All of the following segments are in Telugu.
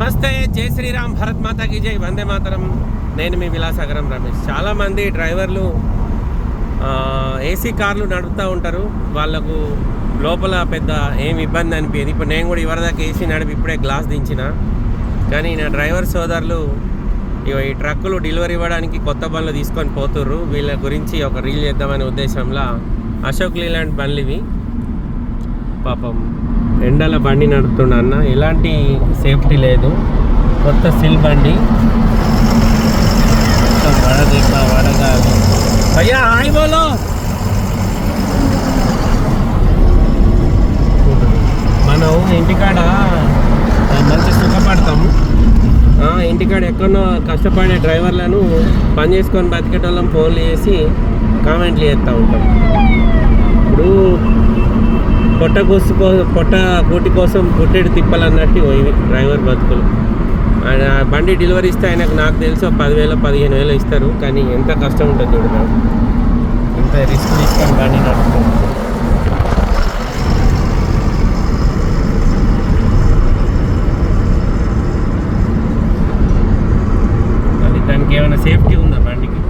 నమస్తే జై శ్రీరామ్ భరత్ మాతాకి జై వందే మాతరం. నేను మీ విలాసాగరం రమేష్. చాలామంది డ్రైవర్లు ఏసీ కార్లు నడుపుతూ ఉంటారు. వాళ్ళకు లోపల పెద్ద ఏం ఇబ్బంది అనిపించదు. ఇప్పుడు నేను కూడా ఇవరిదాకా ఏసీ నడిపి ఇప్పుడే గ్లాస్ దించిన. కానీ నా డ్రైవర్ సోదరులు ఈ ట్రక్కులు డెలివరీ ఇవ్వడానికి కొత్త బండ్లు తీసుకొని పోతుర్రు. వీళ్ళ గురించి ఒక రీల్ చేద్దామనే ఉద్దేశంలో అశోక్ లీలాండ్ బండ్లు ఇవి. పాపం ఎండల బండి నడుపుతుండ అన్న. ఎలాంటి సేఫ్టీ లేదు. కొత్త సిల్ బండి. మొత్తం వడగాలి. అయ్యా హాయ్ బోలో. మనం ఇంటికాడ మంచి సుఖపడతాం. ఇంటికాడ ఎక్కడో కష్టపడే డ్రైవర్లను పని చేసుకొని బతికేటోళ్ళం ఫోన్లు చేసి కామెంట్లు చేస్తూ ఉంటాం. పొట్ట కోసు పొట్ట కూటి కోసం పుట్టేడు తిప్పాలన్నట్టు ఇవి డ్రైవర్ బతుకులు. ఆయన బండి డెలివరీ ఇస్తే ఆయనకు నాకు తెలిసి పదివేలు పదిహేను వేలు ఇస్తారు. కానీ ఎంత కష్టం ఉంటుంది చూడడం ఎంత రిస్క్ తీసుకొని బండి నడుపుతాం. అది దానికి ఏమైనా సేఫ్టీ ఉందా బండికి?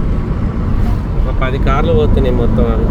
ఒక పది కార్లు పోతున్నాయి మొత్తం అవి.